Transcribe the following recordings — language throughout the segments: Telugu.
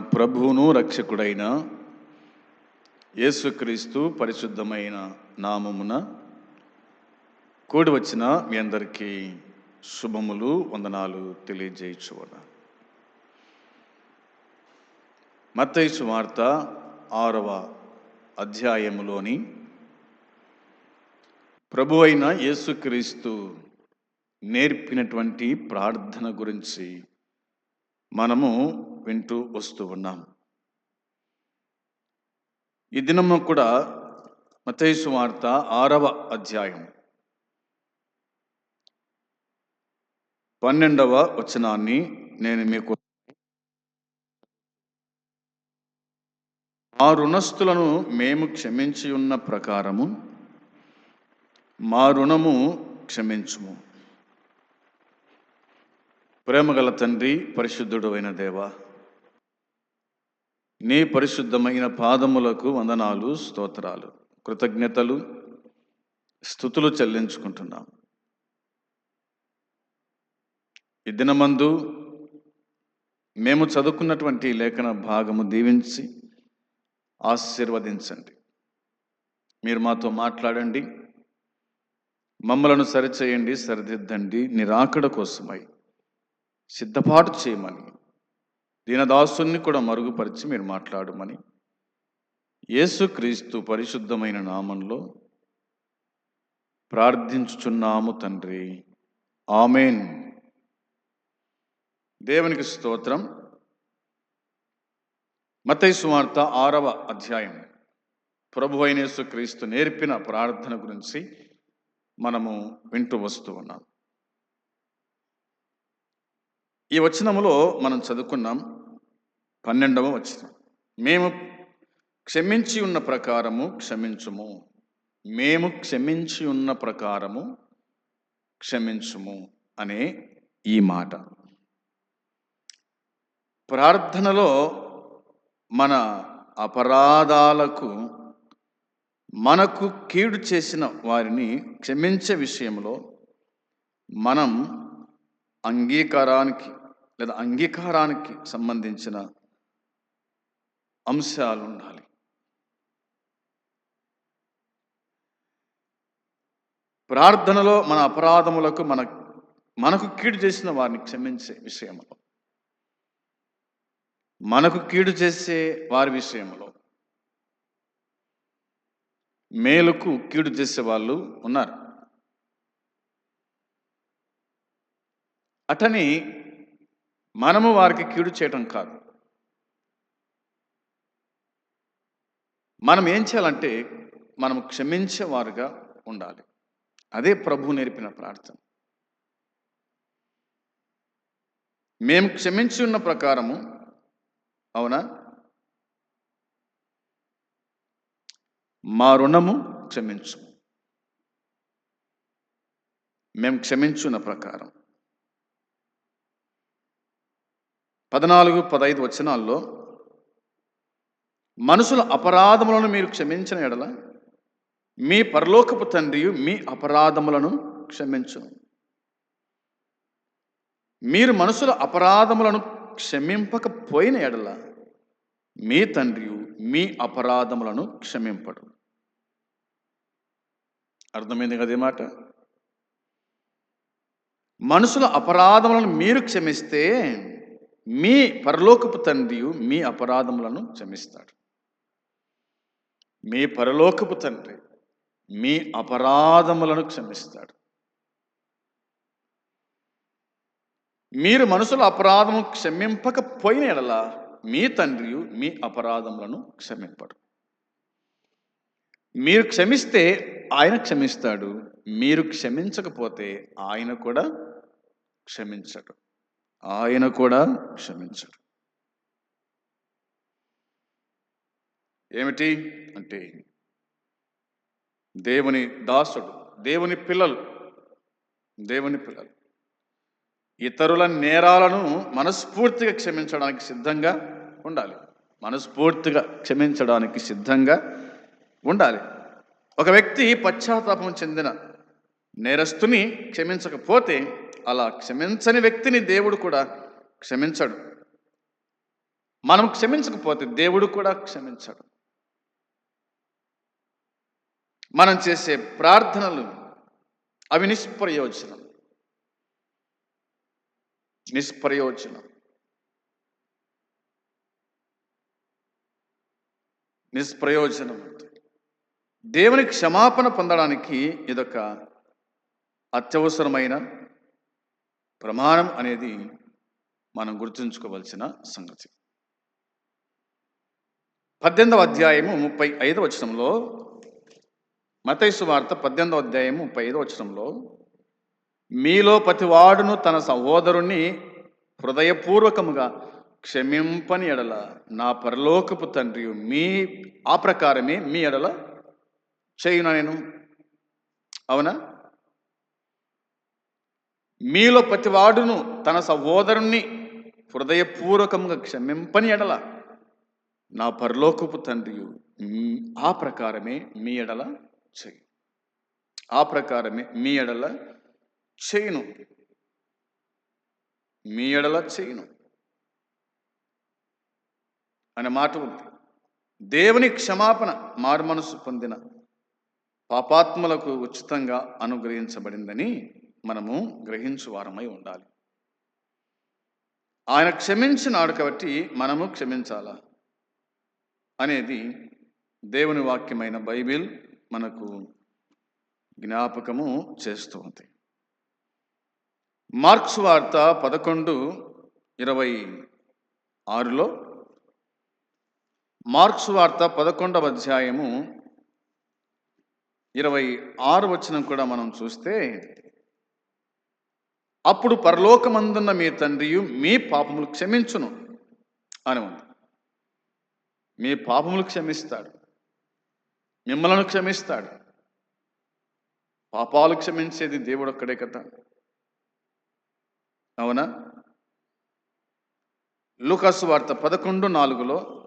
ప్రభువును రక్షకుడైన యేసుక్రీస్తు పరిశుద్ధమైన నామమున కూడి వచ్చిన మీ అందరికీ శుభములు వందనాలు తెలియజేయచువన మత్తైసు వార్త ఆరవ అధ్యాయములోని ప్రభు అయిన యేసుక్రీస్తు నేర్పినటువంటి ప్రార్థన గురించి మనము వింటూ వస్తూ ఉన్నాం ఈ దినము కూడా మతేసు వార్త ఆరవ అధ్యాయం. పన్నెండవ వచనాన్ని నేను మీకు ఆ రుణస్థులను మేము క్షమించి ఉన్న ప్రకారము మా రుణము క్షమించుము. ప్రేమగల తండ్రి పరిశుద్ధుడు అయిన దేవా నీ పరిశుద్ధమైన పాదములకు వందనాలు స్తోత్రాలు. కృతజ్ఞతలు స్థుతులు చెల్లించుకుంటున్నాం. ఈ దినమందు మేము చదువుకున్నటువంటి లేఖన భాగము దీవించి ఆశీర్వదించండి. మీరు మాతో మాట్లాడండి. మమ్మలను సరిచేయండి సరిదిద్దండి నిరాకడ కోసమై సిద్ధపాటు చేయమని దీనదాసుని కూడా మరుగుపరిచి మీరు మాట్లాడమని యేసుక్రీస్తు పరిశుద్ధమైన నామంలో ప్రార్థించుచున్నాము తండ్రి. ఆమెన్. దేవునికి స్తోత్రం. మతై సువార్త ఆరవ అధ్యాయం. ప్రభు అయిన యేసుక్రీస్తు నేర్పిన ప్రార్థన గురించి మనము వింటూ వస్తూ ఉన్నాం. ఈ వచనములో మనం చదువుకున్నాం పన్నెండవ వచనం. మేము క్షమించి ఉన్న ప్రకారము క్షమించుము. మేము క్షమించి ఉన్న ప్రకారము క్షమించుము అనే ఈ మాట. ప్రార్థనలో మన అపరాధాలకు మనకు కీడు చేసిన వారిని క్షమించే విషయంలో మనం అంగీకారానికి లేదా అంగీకారానికి సంబంధించిన అంశాలు ఉండాలి ప్రార్థనలో మన అపరాధములకు మన మనకు కీడు చేసిన వారిని క్షమించే విషయంలో మనకు కీడు చేసే వారి విషయంలో మేలుకు కీడు చేసే వాళ్ళు ఉన్నారు. అటని మనము వారికి కీడు చేయటం కాదు. మనం ఏం చేయాలంటే మనం క్షమించేవారుగా ఉండాలి. అదే ప్రభు నేర్పిన ప్రార్థన. మేము క్షమించి ఉన్న ప్రకారము అవునా? మా రుణము క్షమించు. మేము క్షమించున్న ప్రకారం. పద్నాలుగు పదైదు వచనాల్లో మనుషుల అపరాధములను మీరు క్షమించిన ఎడల మీ పరలోకపు తండ్రి మీ అపరాధములను క్షమించును. మీరు మనుషుల అపరాధములను క్షమింపకపోయిన ఎడల మీ తండ్రి మీ అపరాధములను క్షమింపడు. అర్థమైంది కదే మాట? మనుషుల అపరాధములను మీరు క్షమిస్తే మీ పరలోకపు తండ్రియు మీ అపరాధములను క్షమిస్తాడు. మీ పరలోకపు తండ్రి మీ అపరాధములను క్షమిస్తాడు. మీరు మనుషుల అపరాధము క్షమింపకపోయిన ఎడలా మీ తండ్రి మీ అపరాధములను క్షమింపడు. మీరు క్షమిస్తే ఆయన క్షమిస్తాడు. మీరు క్షమించకపోతే ఆయన కూడా క్షమించడు. ఆయన కూడా క్షమించడు. ఏమిటి అంటే దేవుని దాసుడు దేవుని పిల్లలు దేవుని పిల్లలు. ఇతరుల నేరాలను మనస్ఫూర్తిగా క్షమించడానికి సిద్ధంగా ఉండాలి. మనస్ఫూర్తిగా క్షమించడానికి సిద్ధంగా ఉండాలి. ఒక వ్యక్తి పశ్చాత్తాపం చెందిన నేరస్తుని క్షమించకపోతే అలా క్షమించని వ్యక్తిని దేవుడు కూడా క్షమించడు. మనం క్షమించకపోతే దేవుడు కూడా క్షమించడు. మనం చేసే ప్రార్థనలు అవి నిష్ప్రయోజనం. నిష్ప్రయోజనం. నిష్ప్రయోజనం దేవుని క్షమాపణ పొందడానికి ఇదొక అత్యవసరమైన ప్రమాణం అనేది మనం గుర్తుంచుకోవలసిన సంగతి. పద్దెనిమిదవ అధ్యాయము ముప్పై ఐదవ వచనంలో మతైసు వార్త పద్దెనిమిదవ అధ్యాయము ముప్పై ఐదవ వచనంలో మీలో ప్రతివాడును తన సహోదరుణ్ణి హృదయపూర్వకముగా క్షమింపని ఎడల నా పరలోకపు తండ్రి మీ ఆ ప్రకారమే మీ ఎడల చేయున నేను. అవునా? మీలో ప్రతివాడును తన సహోదరుణ్ణి హృదయపూర్వకంగా క్షమింపని ఎడల నా పరలోకపు తండ్రి ఆ ప్రకారమే మీ ఎడల చేయి. ఆ ప్రకారమే మీ ఎడల చేయను. మీ ఎడల చేయను. అనే మాట ఉంది. దేవుని క్షమాపణ మారు మనసు పొందిన పాపాత్ములకు ఉచితంగా అనుగ్రహించబడిందని మనము గ్రహించు వారమై ఉండాలి. ఆయన క్షమించినాడు కాబట్టి మనము క్షమించాలా? అనేది దేవుని వాక్యమైన బైబిల్ మనకు జ్ఞాపకము చేస్తూ ఉంది మార్క్స్ వార్త పదకొండు ఇరవై ఆరులో మార్క్స్ వార్త పదకొండవ అధ్యాయము ఇరవై ఆరు వచ్చినం కూడా మనం చూస్తే అప్పుడు పరలోకమందున్న మీ తండ్రియు మీ పాపములు క్షమించును అని ఉంది. మీ పాపములు క్షమిస్తాడు. మిమ్మలను క్షమిస్తాడు. పాపాలు క్షమించేది దేవుడు ఒక్కడే కదా. అవునా? లూకాసు వార్త పదకొండు నాలుగులో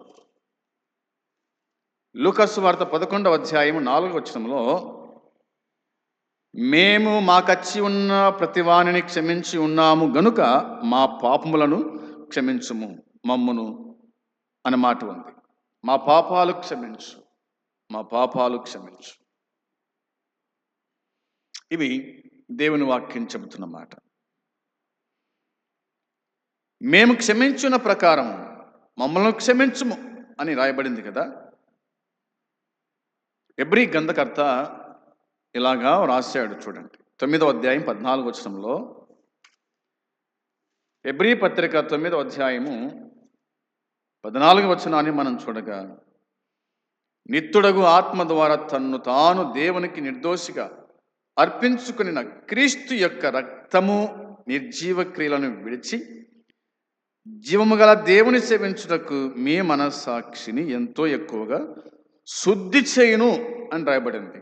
లూకాసు వార్త పదకొండవ అధ్యాయం నాలుగు వచనంలో మేము మాకచ్చి ఉన్న ప్రతివానిని క్షమించి ఉన్నాము గనుక మా పాపములను క్షమించుము మమ్మును అనే మాట ఉంది. మా పాపాలు క్షమించు మా పాపాలు క్షమించు. ఇవి దేవుని వాక్యం చెబుతున్న మాట. మేము క్షమించిన ప్రకారం మమ్మల్ని క్షమించుము అని రాయబడింది కదా? ఎబ్రి గంధకర్త ఇలాగా రాశాడు చూడండి. తొమ్మిదవ అధ్యాయం పద్నాలుగు వచనంలో ఎబ్రి పత్రిక తొమ్మిదవ అధ్యాయము పద్నాలుగు వచనాన్ని మనం చూడగా నిత్తుడగు ఆత్మ ద్వారా తన్ను తాను దేవునికి నిర్దోషిగా అర్పించుకుని క్రీస్తు యొక్క రక్తము నిర్జీవ క్రియలను విడిచి జీవము గల దేవుని సేవించుటకు మీ మనస్సాక్షిని ఎంతో ఎక్కువగా శుద్ధి చేయును అని రాయబడింది.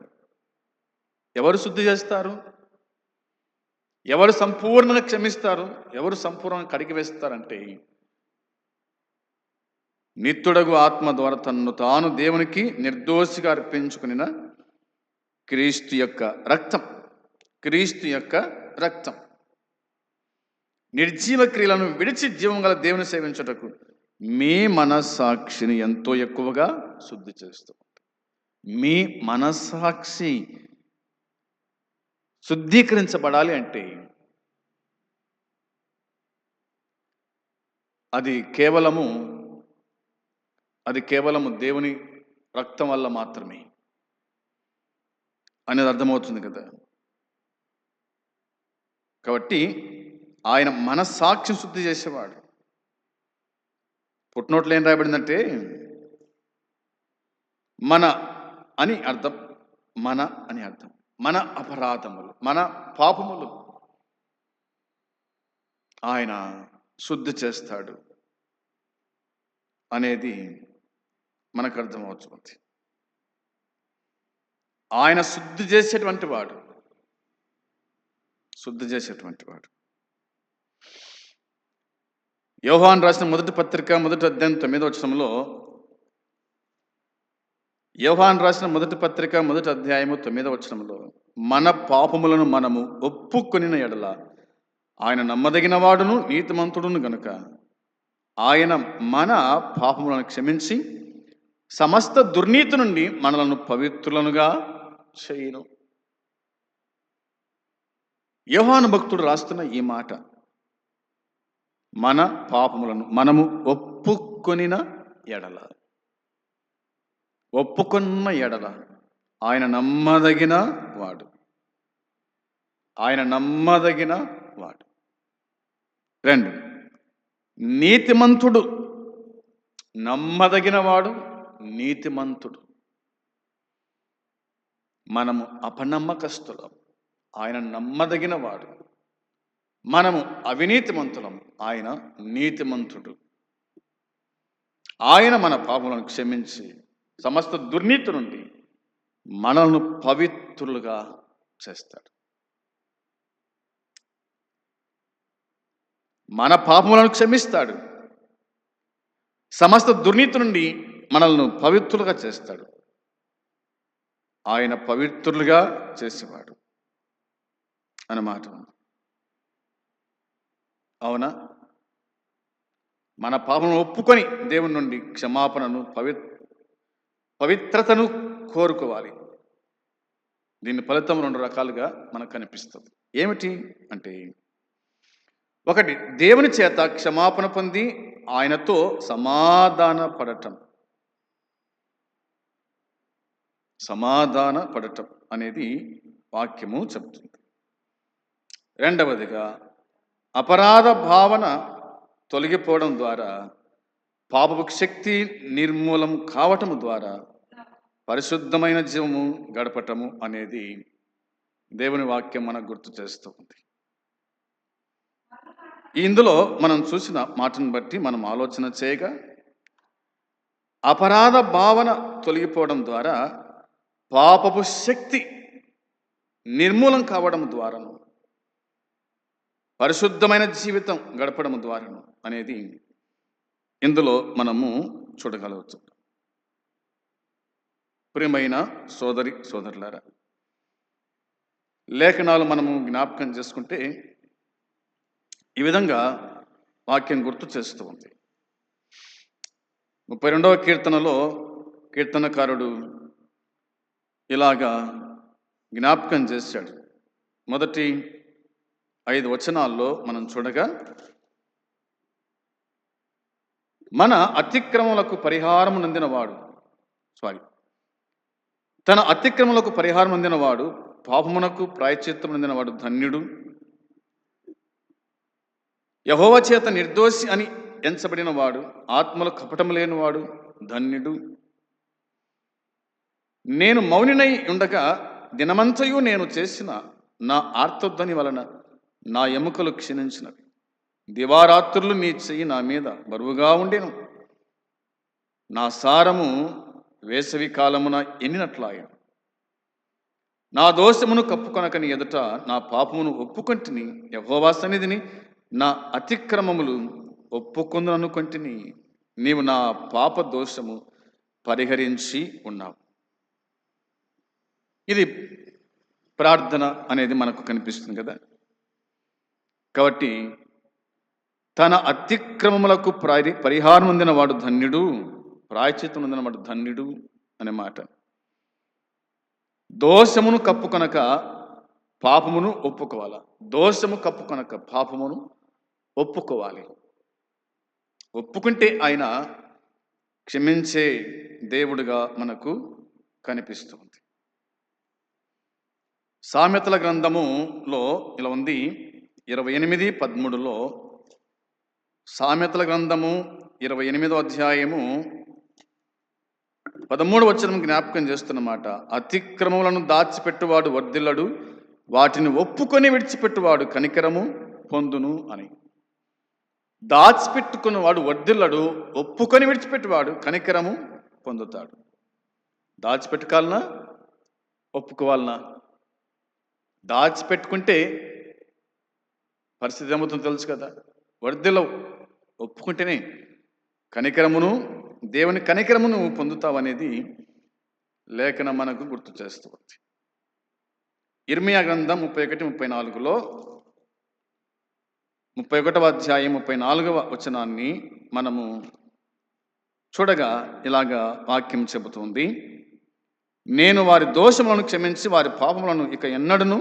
ఎవరు శుద్ధి చేస్తారు? ఎవరు సంపూర్ణంగా క్షమిస్తారు? ఎవరు సంపూర్ణంగా కడిగి వేస్తారంటే నిత్యుడగు ఆత్మ ద్వారా తన్ను తాను దేవునికి నిర్దోషిగా అర్పించుకునిన క్రీస్తు యొక్క రక్తం క్రీస్తు యొక్క రక్తం. నిర్జీవ క్రియలను విడిచి జీవం గల దేవుని సేవించుటకు మీ మనస్సాక్షిని ఎంతో ఎక్కువగా శుద్ధి చేస్తూ మీ మనస్సాక్షి శుద్ధీకరించబడాలి అంటే అది కేవలము అది కేవలము దేవుని రక్తం వల్ల మాత్రమే అనేది అర్థమవుతుంది కదా. కాబట్టి ఆయన మనస్సాక్షి శుద్ధి చేసేవాడు. పుట్టినోట్లు ఏం రాయబడిందంటే మన అని అర్థం మన అని అర్థం. మన అపరాధములు మన పాపములు ఆయన శుద్ధి చేస్తాడు అనేది మనకు అర్థమవుతుంది. ఆయన శుద్ధి చేసేటువంటి వాడు శుద్ధి చేసేటువంటి వాడు. యోహాన్ రాసిన మొదటి పత్రిక మొదటి అధ్యాయం తొమ్మిదో వచనంలో యోహాన్ రాసిన మొదటి పత్రిక మొదటి అధ్యాయము తొమ్మిదవ వచనంలో మన పాపములను మనము ఒప్పుకొనిన ఎడల ఆయన నమ్మదగిన వాడును నీతిమంతుడును గనుక. ఆయన మన పాపములను క్షమించి సమస్త దుర్నీతి నుండి మనలను పవిత్రులనుగా చేయను. యోహాను భక్తుడు రాస్తున్న ఈ మాట మన పాపములను మనము ఒప్పుకొనిన ఎడల. ఒప్పుకున్న ఎడల ఆయన నమ్మదగిన వాడు. ఆయన నమ్మదగిన వాడు. రెండు నీతిమంతుడు నమ్మదగిన వాడు నీతిమంతుడు. మనము అపనమ్మకస్తులం. ఆయన నమ్మదగిన వాడు. మనము అవినీతిమంతులం. ఆయన నీతిమంతుడు. ఆయన మన పాపలను క్షమించి సమస్త దుర్నీతి నుండి మనల్ని పవిత్రులుగా చేస్తాడు. మన పాపములను క్షమిస్తాడు. సమస్త దుర్నీతి నుండి మనల్ని పవిత్రులుగా చేస్తాడు. ఆయన పవిత్రులుగా చేసేవాడు. అన్నమాట అవునా? మన పాపను ఒప్పుకొని దేవుని నుండి క్షమాపణను పవిత్ర పవిత్రతను కోరుకోవాలి. దీని ఫలితం రెండు రకాలుగా మనకు కనిపిస్తుంది. ఏమిటి అంటే ఒకటి దేవుని చేత క్షమాపణ పొంది ఆయనతో సమాధాన పడటం సమాధాన పడటం అనేది వాక్యము చెబుతుంది. రెండవదిగా అపరాధ భావన తొలగిపోవడం ద్వారా పాపపు శక్తి నిర్మూలం కావటం ద్వారా పరిశుద్ధమైన జీవము గడపటము అనేది దేవుని వాక్యం మనకు గుర్తు చేస్తూ ఉంది. ఇందులో మనం చూసిన మాటను బట్టి మనం ఆలోచన చేయగా అపరాధ భావన తొలగిపోవడం ద్వారా పాపపు శక్తి నిర్మూలం కావడం ద్వారాను పరిశుద్ధమైన జీవితం గడపడం ద్వారాను అనేది ఇందులో మనము చూడగలవచ్చు. ప్రియమైన సోదరి సోదరులారా లేఖనాలు మనము జ్ఞాపకం చేసుకుంటే ఈ విధంగా వాక్యం గుర్తు చేస్తూ ఉంది. ముప్పై రెండవ కీర్తనలో కీర్తనకారుడు ఇలాగా జ్ఞాపకం చేశాడు. మొదటి ఐదు వచనాల్లో మనం చూడగా మన అతిక్రమములకు పరిహారం నందినవాడు. సారీ. తన అతిక్రమములకు పరిహారం అందినవాడు పాపమునకు ప్రాయచిత్తం అందినవాడు ధన్యుడు. యహోవ చేత నిర్దోషి అని ఎంచబడిన వాడు ఆత్మలో కపటం లేనివాడు ధన్యుడు. నేను మౌనినై ఉండగా దినమంతయు నేను చేసిన నా ఆర్తధ్వని వలన నా ఎముకలు క్షీణించినవి. దివారాత్రులు నీ చెయ్యి నా మీద బరువుగా ఉండేను. నా సారము వేసవి కాలమున ఎన్నినట్లాయ నా దోషమును కప్పుకొనకని ఎదుట నా పాపమును ఒప్పుకొంటిని. యహోవా సన్నిధిని నా అతిక్రమములు ఒప్పుకొందనుకొంటిని నీవు నా పాప దోషము పరిహరించి ఉన్నావు. ఇది ప్రార్థన అనేది మనకు కనిపిస్తుంది కదా. కాబట్టి తన అతిక్రమములకు పరి పరిహారం అందిన వాడు ధన్యుడు ప్రాయచిత్తం అందిన వాడు ధన్యుడు అనే మాట. దోషమును కప్పుకొనక పాపమును ఒప్పుకోవాలి. దోషము కప్పుకొనక పాపమును ఒప్పుకోవాలి. ఒప్పుకుంటే ఆయన క్షమించే దేవుడుగా మనకు కనిపిస్తుంది. సామెతల గ్రంథములో ఇలా ఉంది. ఇరవై ఎనిమిది పదమూడులో సామెతల గ్రంథము ఇరవై ఎనిమిదో అధ్యాయము పదమూడు వచ్చిన జ్ఞాపకం చేస్తున్నమాట. అతిక్రమములను దాచిపెట్టువాడు వర్ధిల్లడు వాటిని ఒప్పుకొని విడిచిపెట్టువాడు కనికరము పొందును అని. దాచిపెట్టుకున్నవాడు వర్ధిల్లడు ఒప్పుకొని విడిచిపెట్టువాడు కనికరము పొందుతాడు. దాచిపెట్టుకోవాలనా? ఒప్పుకోవాలనా? దాచిపెట్టుకుంటే పరిస్థితి ఏమవుతుందో తెలుసు కదా. వర్ధిల్లవు. ఒప్పుకుంటేనే కనికరమును దేవుని కనికరమును పొందుతావనేది లేఖనం మనకు గుర్తు చేస్తుంది. ఇర్మియా గ్రంథం ముప్పై ఒకటి ముప్పై నాలుగులో ముప్పై ఒకటవ అధ్యాయం ముప్పై నాలుగవ వచనాన్ని మనము చూడగా ఇలాగా వాక్యం చెబుతుంది. నేను వారి దోషములను క్షమించి వారి పాపములను ఇక ఎన్నడను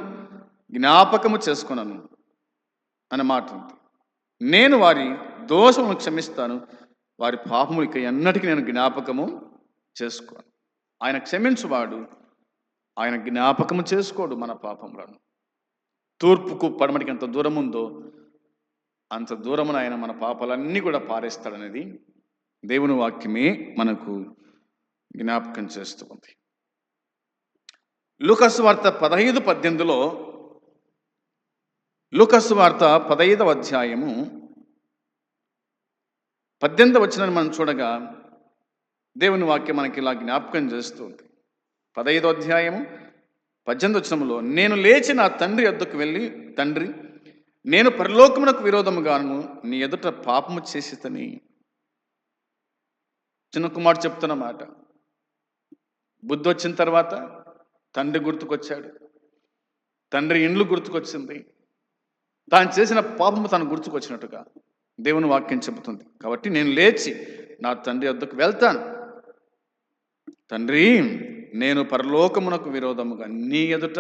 జ్ఞాపకము చేసుకున్నాను అనే మాట ఉంది. నేను వారి దోషములను క్షమిస్తాను. వారి పాపములు ఇక ఎన్నటికీ నేను జ్ఞాపకము చేసుకోను. ఆయన క్షమించువాడు ఆయన జ్ఞాపకము చేసుకోడు మన పాపములను. తూర్పుకు పడమటికి ఎంత దూరం ఉందో అంత దూరమున ఆయన మన పాపాలన్నీ కూడా పారేస్తాడనేది దేవుని వాక్యమే మనకు జ్ఞాపకం చేస్తూ ఉంది. లూకస్ వార్త పదహైదు పద్దెనిమిదిలో లూకస్ వార్త పదహైదవ అధ్యాయము పద్దెనిమిది వచ్చిన మనం చూడగా దేవుని వాక్యం మనకి ఇలా జ్ఞాపకం చేస్తుంది పదహైదో అధ్యాయము పద్దెనిమిది వచనములో నేను లేచి నా తండ్రి ఎద్దుకు వెళ్ళి తండ్రి నేను పరలోకమునకు విరోధముగాను నీ ఎదుట పాపము చేసితని. చిన్న కుమారుడు చెప్తున్న మాట. బుద్ధి వచ్చిన తర్వాత తండ్రి గుర్తుకొచ్చాడు. తండ్రి ఇండ్లు గుర్తుకొచ్చింది. తాను చేసిన పాపము తను గుర్తుకొచ్చినట్టుగా. దేవుని వాక్యం చెబుతుంది. కాబట్టి నేను లేచి నా తండ్రి వద్దకు వెళ్తాను. తండ్రి నేను పరలోకమునకు విరోధముగా నీ ఎదుట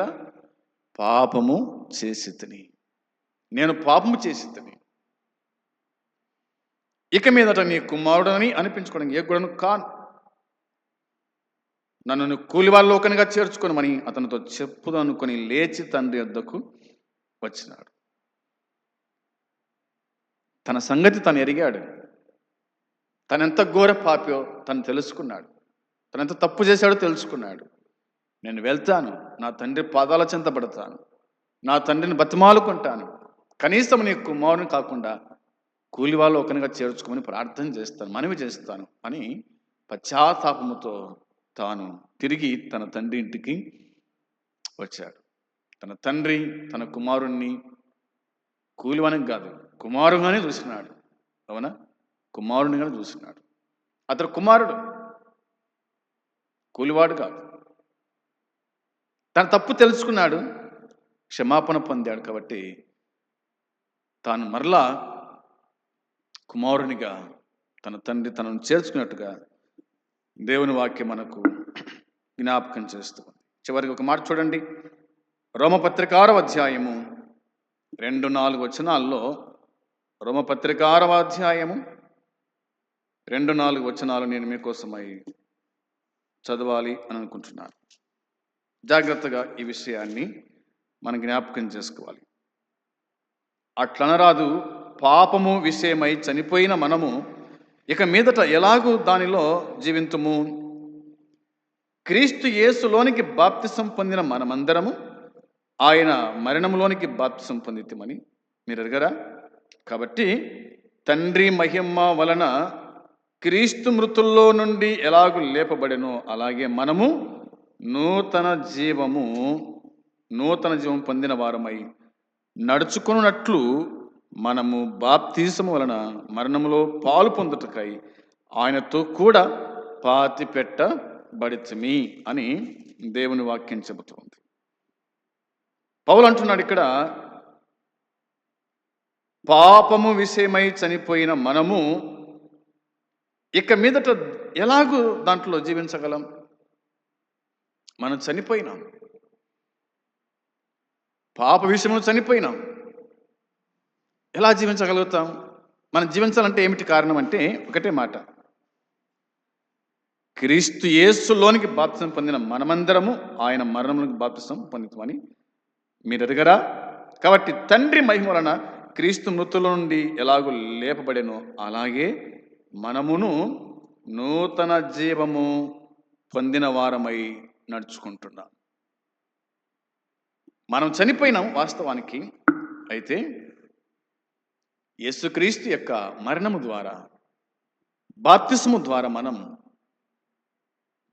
పాపము చేసి తిని. నేను పాపము చేసి తిని. ఇక మీదట నీ కుమారుడని అనిపించుకోవడం ఏ గుడను కాను. నన్ను కూలివాళ్ళలోకనిగా చేర్చుకొనమని అతనితో చెప్పుదనుకొని లేచి తండ్రి వద్దకు వచ్చినాడు. తన సంగతి తను ఎరిగాడు. తనెంత ఘోర పాపో తను తెలుసుకున్నాడు. తనెంత తప్పు చేశాడో తెలుసుకున్నాడు. నేను వెళ్తాను నా తండ్రి పాదాల చింతపడతాను నా తండ్రిని బతిమాలుకుంటాను. కనీసం నీ కుమారుని కాకుండా కూలి వాళ్ళు ఒకనిగా చేర్చుకోమని ప్రార్థన చేస్తాను మనవి చేస్తాను అని పశ్చాత్తాపముతో తాను తిరిగి తన తండ్రి ఇంటికి వచ్చాడు. తన తండ్రి తన కుమారుణ్ణి కూలివానికి కాదు కుమారుగానే చూస్తున్నాడు అవునా? కుమారునిగానే చూస్తున్నాడు అతడు కుమారుడు. కూలివాడు కాదు. తన తప్పు తెలుసుకున్నాడు. క్షమాపణ పొందాడు కాబట్టి తాను మరలా కుమారునిగా తన తండ్రి తనను చేర్చుకున్నట్టుగా దేవుని వాక్యం మనకు జ్ఞాపకం చేస్తుంది చివరికి ఒక మాట చూడండి. రోమపత్రికార అధ్యాయము రెండు నాలుగు వచనాల్లో రోమపత్రికారవ అధ్యాయము రెండు నాలుగు వచనాలు నేను మీకోసమై చదవాలి అని అనుకుంటున్నాను. జాగ్రత్తగా ఈ విషయాన్ని మనం జ్ఞాపకం చేసుకోవాలి. అట్లనరాదు పాపము విషయమై చనిపోయిన మనము ఇక మీదట ఎలాగూ దానిలో జీవింతుము? క్రీస్తు యేసులోనికి బాప్తిసం పొందిన మనమందరము ఆయన మరణంలోనికి బాప్తిసం పొందితమని మీరు అడగరా కాబట్టి తండ్రి మహిమ వలన క్రీస్తు మృతుల్లో నుండి ఎలాగూ లేపబడెనో అలాగే మనము నూతన జీవము నూతన జీవం పొందిన వారమై నడుచుకున్నట్లు మనము బాప్తీసము వలన మరణములో పాలు పొందుటకై ఆయనతో కూడా పాతి పెట్టబడితమి అని దేవుని వాక్యం చెబుతోంది. పౌలు అంటున్నాడు ఇక్కడ పాపము విషయమై చనిపోయిన మనము ఇక మీదట ఎలాగూ దాంట్లో జీవించగలం? మనం చనిపోయినాం. పాప విషయంలో చనిపోయినాం. ఎలా జీవించగలుగుతాం? మనం జీవించాలంటే ఏమిటి కారణం అంటే ఒకటే మాట. క్రీస్తు యేసులోనికి బాప్తిసం పొందిన మనమందరము ఆయన మరణంలోకి బాప్తిసం పొందుతామని మీరు ఎదగరా కాబట్టి తండ్రి మహిమ వలన క్రీస్తు మృతుల నుండి ఎలాగూ లేపబడెనో. అలాగే మనమును నూతన జీవము పొందిన వారమై నడుచుకుంటున్నాం. మనం చనిపోయినాం వాస్తవానికి. అయితే యేసుక్రీస్తు యొక్క మరణము ద్వారా బాప్తిసము ద్వారా మనం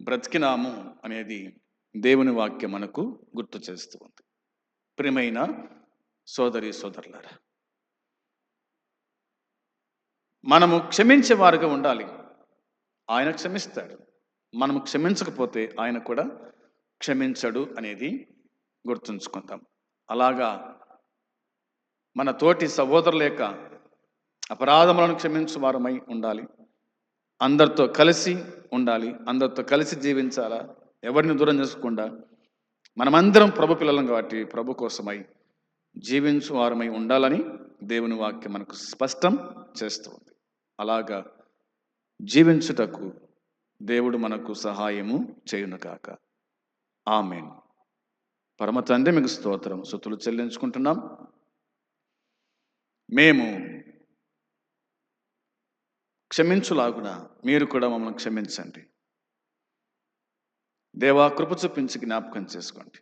బ్రతికినాము అనేది దేవుని వాక్యం మనకు గుర్తు చేస్తూ ఉంది. ప్రియమైన సోదరి సోదరులారా మనము క్షమించేవారుగా ఉండాలి. ఆయన క్షమిస్తాడు. మనము క్షమించకపోతే ఆయన కూడా క్షమించడు అనేది గుర్తుంచుకుందాం. అలాగా మన తోటి సహోదరుల యొక్క అపరాధములను క్షమించు వారమై ఉండాలి. అందరితో కలిసి ఉండాలి. అందరితో కలిసి జీవించాలా? ఎవరిని దూరం చేసుకుండా మనమందరం ప్రభు పిల్లలం కాబట్టి ప్రభు కోసమై జీవించు వారమై ఉండాలని దేవుని వాక్యం మనకు స్పష్టం చేస్తుంది. అలాగా జీవించుటకు దేవుడు మనకు సహాయము చేయును కాక ఆమెన్. పరమ తండ్రి మీకు స్తోత్రం. సుతులు చెల్లించుకుంటున్నాం. మేము క్షమించులాగున మీరు కూడా మమ్మల్ని క్షమించండి. దేవా కృప చూపించి జ్ఞాపకం చేసుకోండి.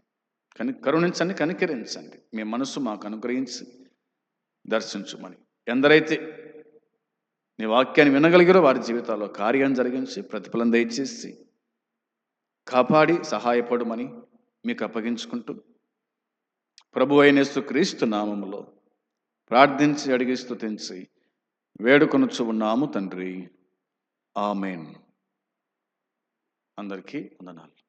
కని కరుణించండి కనికరించండి. మీ మనసు మాకు అనుగ్రహించి దర్శించుమని. ఎందరైతే నీ వాక్యాన్ని వినగలిగిరో వారి జీవితాల్లో కార్యం జరిగించి ప్రతిఫలం దయచేసి కాపాడి సహాయపడమని మీకు అప్పగించుకుంటూ ప్రభు అయినేస్తు క్రీస్తు నామములో ప్రార్థించి అడిగి స్థుతించి వేడుకొనుచు ఉన్నాము తండ్రి. ఆమెన్. అందరికీ వందనాలు.